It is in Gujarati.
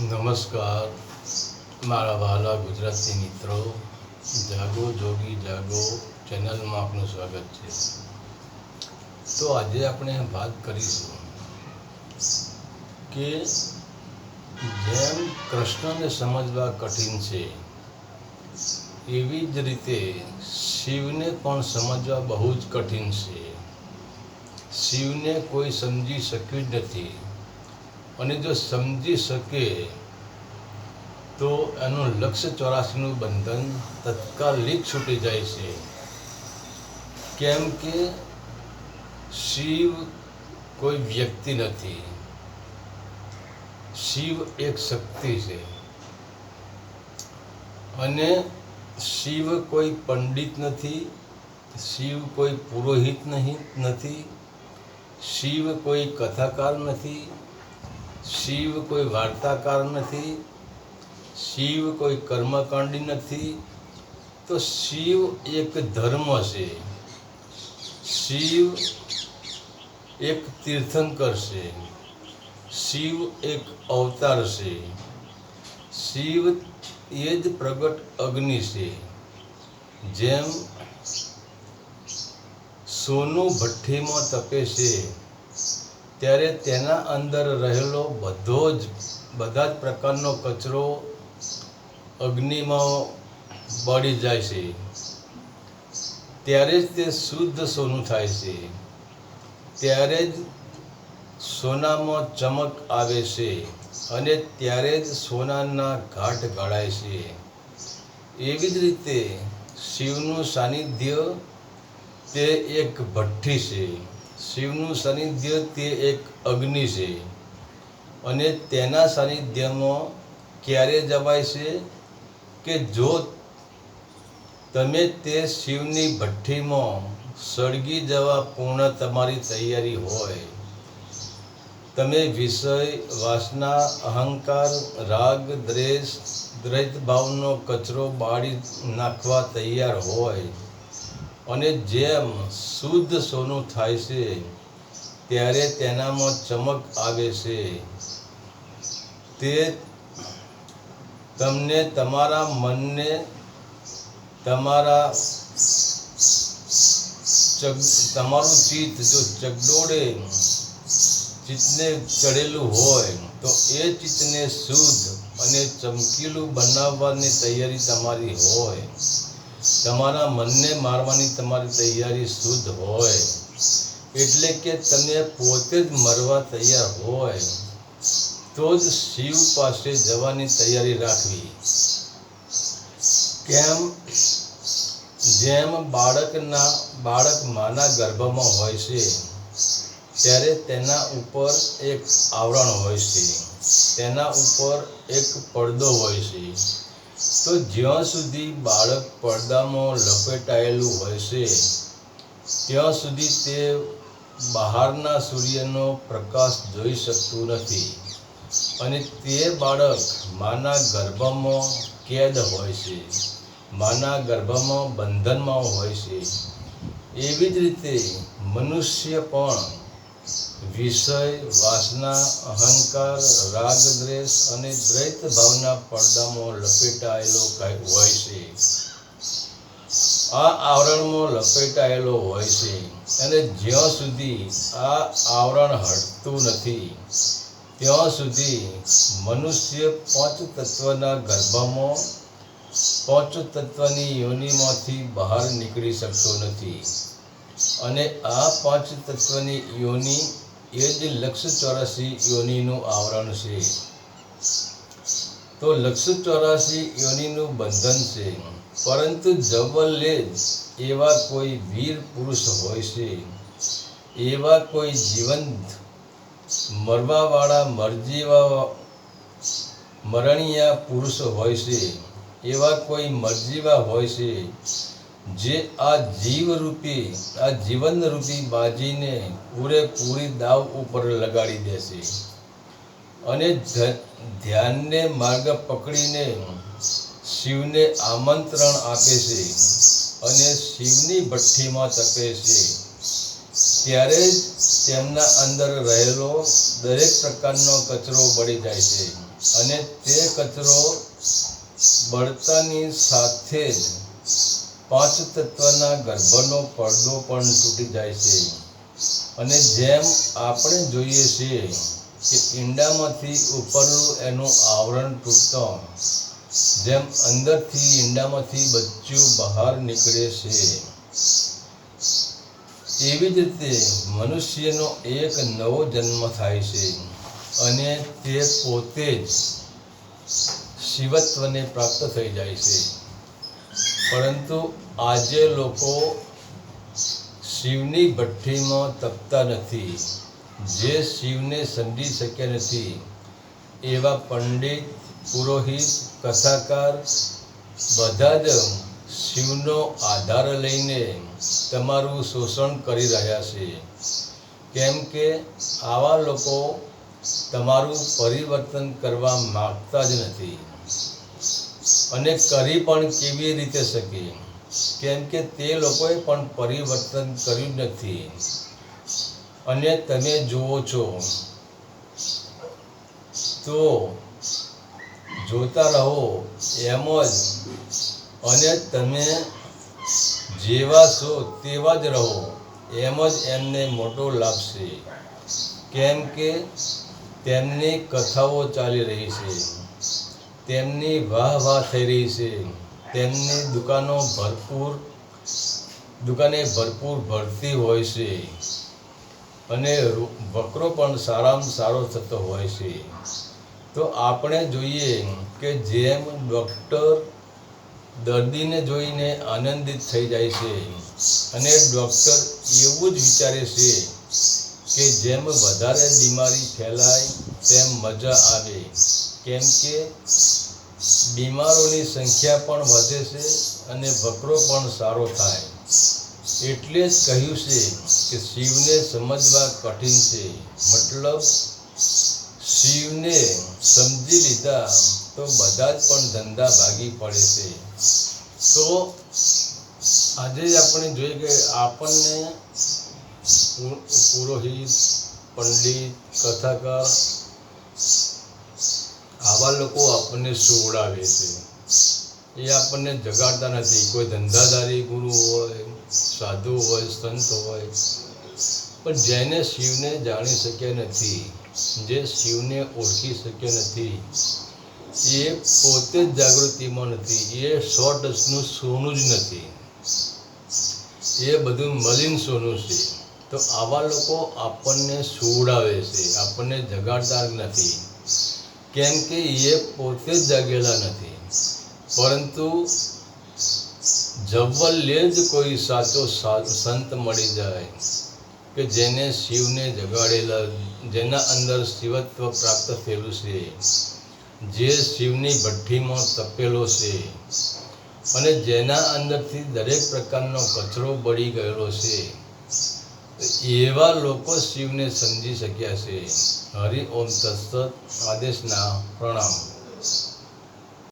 નમસ્કાર. મારા વહાલા ગુજરાતી મિત્રો, જાગો જોગી જાગો ચેનલમાં આપનું સ્વાગત છે. તો આજે આપણે વાત કરીશું કે જેમ કૃષ્ણને સમજવા કઠિન છે, એવી જ રીતે શિવને પણ સમજવા બહુ જ કઠિન છે. શિવને કોઈ સમજી શક્યું જ નથી. અને જો સમજી શકે તો એનું લક્ષ્ય ચોરાસીનું બંધન તત્કાલિક છૂટી જાય છે. કેમ કે શિવ કોઈ વ્યક્તિ નથી. શિવ એક શક્તિ છે. અને શિવ કોઈ પંડિત નથી, શિવ કોઈ પુરોહિત નહીં, નથી. શિવ કોઈ કથાકાર નથી શિવ કોઈ વાર્તાકાર નથી, શિવ કોઈ કર્મકાંડી નથી, તો શિવ એક ધર્મ છે. શિવ એક તીર્થંકર છે. શિવ એક અવતાર છે. શિવ એ જ પ્રગટ અગ્નિ છે. જેમ સોનું ભઠ્ઠીમાં તપે છે ત્યારે તેના અંદર રહેલો બધો જ, બધા જ પ્રકારનો કચરો અગ્નિમાં બળી જાય છે. ત્યારે જ તે શુદ્ધ સોનું થાય છે. ત્યારે જ સોનામાં ચમક આવે છે અને ત્યારે જ સોનાના ઘાટ ઘડાય છે. એવી જ રીતે શિવનું સાનિધ્ય તે એક ભઠ્ઠી છે. શિવનું સાનિધ્ય તે એક અગ્નિ છે અને તેના સાનિધ્યમાં ક્યારે જવાય છે કે જો તમે તે શિવની ભઠ્ઠીમાં સળગી જવા પૂર્ણ તમારી તૈયારી હોય, તમે વિષય, વાસના, અહંકાર, રાગ, દ્વેષ દ્વૈત ભાવનો કચરો બાળી નાખવા તૈયાર હોય અને જેમ શુદ્ધ સોનું થાય છે, ત્યારે તેનામાં ચમક આવે છે. તે તમને તમારા મનને તમારા તમારું ચિત્ત જો ચગડોળે, ચિત્તને ચડેલું હોય, તો એ ચિત્તને શુદ્ધ અને ચમકીલું બનાવવાની તૈયારી તમારી હોય. તમારા મનને મારવાની તમારી તૈયારી શુદ્ધ હોય. એટલે કે તમે પોતે જ મરવા તૈયાર હોય. તો જ શિવ પાસે જવાની તૈયારી રાખવી. કેમ? જેમ બાળકના, બાળક માના ગર્ભમાં હોય છે, ત્યારે તેના ઉપર એક આવરણ હોય છે. તેના ઉપર એક પડદો હોય છે. તો જ્યાં સુધી બાળક પડદામાં લપેટાયેલું હોય છે, ત્યાં સુધી તે બહારના સૂર્યનો પ્રકાશ જોઈ શકતું નથી. અને તે બાળક માના ગર્ભમાં કેદ હોય છે, માના ગર્ભમાં બંધનમાં હોય છે. એવી જ રીતે મનુષ્ય પણ વિષય, વાસના, અહંકાર રાગ દ્વેષ અને દ્વૈત ભાવના પડદામાં લપેટાયેલો કંઈક હોય છે? આ આવરણમાં લપેટાયેલો હોય છે અને જ્યાં સુધી આ આવરણ હટતું નથી, ત્યાં સુધી મનુષ્ય પાંચ તત્વના ગર્ભમાં પાંચ તત્વની યોનિમાંથી બહાર નીકળી શકતો નથી. અને આ પાંચ તત્વની યોનિ એ જ લક્ષ ચોરાસી યોનિનું આવરણ છે. તો લક્ષ ચોરાસી યોનિનું બંધન છે. પરંતુ જવલ્લે એવા કોઈ વીર પુરુષ હોય છે. એવા કોઈ જીવંત મરવાવાળા મરજીવા મરણીયા પુરુષ હોય છે. એવા કોઈ મરજીવા હોય છે. જે આ જીવરૂપી, આ જીવનરૂપી બાજીને પૂરેપૂરી દાવ ઉપર લગાડી દેશે. અને ધ્યાનને માર્ગ પકડીને શિવને આમંત્રણ આપે છે અને શિવની ભઠ્ઠીમાં તપે છે. ત્યારે જ તેમના અંદર રહેલો દરેક પ્રકારનો કચરો બળી જાય છે અને તે કચરો બળતાની સાથે જ પાંચ તત્વના ગર્ભનો પડદો પણ તૂટી જાય છે. અને જેમ આપણે જોઈએ છીએ કે ઈંડામાંથી ઉપરનું એનું આવરણ તૂટતો, જેમ અંદરથી ઈંડામાંથી બચ્ચું બહાર નીકળે છે. એવી જ રીતે મનુષ્યનો એક નવો જન્મ થાય છે અને તે પોતે જ શિવત્વને પ્રાપ્ત થઈ જાય છે. પરંતુ આજે લોકો શિવની ભઠ્ઠીમાં તપતા નથી. જે શિવને સમજી શક્યા નથી. એવા પંડિત, પુરોહિત, કથાકાર બધા જ શિવનો આધાર લઈને તમારું શોષણ કરી રહ્યા છે. કેમ કે આવા લોકો તમારું પરિવર્તન કરવા માગતા જ નથી. અને કરી પણ કેવી રીતે શકે? કેમ કે તે લોકોએ પણ પરિવર્તન કર્યું નથી. અને તમે જુઓ છો. તો જોતા રહો એમ જ. અને તમે જેવા છો તેવા જ રહો એમ જ એમને મોટો લાભશે કેમ કે તેમની કથાઓ ચાલી રહી છે. તેમની વાહ વાહ થઈ રહી છે. તેમની દુકાનો ભરપૂર, દુકાને ભરપૂર ભરતી હોય છે. અને વકરો પણ સારામાં સારો થતો હોય છે. તો આપણે જોઈએ કે જેમ ડૉક્ટર દર્દીને જોઈને આનંદિત થઈ જાય છે અને ડૉક્ટર એવું જ વિચારે છે કે જેમ વધારે બીમારી ફેલાય, તેમ મજા આવે. કેમ કે બીમારોની સંખ્યા પણ વધે છે અને વકરો પણ સારો થાય. એટલે જ કહ્યું છે કે શિવને સમજવા કઠિન છે. મતલબ, શિવને સમજી લીધા તો બધા જ પણ ધંધા ભાગી પડે છે. તો આજે આપણે જોઈએ કે આપણને પુરોહિત, પંડિત, કથાકાર આવા લોકો આપણને સુવડાવે છે. એ આપણને જગાડતા નથી. કોઈ ધંધાદારી ગુરુ હોય, સાધુ હોય, સંત હોય. પણ જેને શિવને જાણી શક્યા નથી, જે શિવને ઓળખી શક્યો નથી, એ પોતે જ જાગૃતિમાં નથી. એ સો ટચનું સોનું જ નથી. એ બધું મલિન સોનું છે. તો આવા લોકો આપણને સુવડાવે છે. આપણને જગાડતા નથી. કેમ કે એ પોતે જ જાગેલા નથી. પરંતુ જવલ્લે જ કોઈ સાચો સંત મળી જાય કે જેને શિવને જગાડેલા, જેના અંદર શિવત્વ પ્રાપ્ત થયેલું છે. જે શિવની ભઠ્ઠીમાં તપેલો છે અને જેના અંદરથી દરેક પ્રકારનો કચરો બળી ગયેલો છે. એવા લોકો શિવને સમજી શક્યા છે. હરિ ઓમ તત્સત આદેશના પ્રણામ.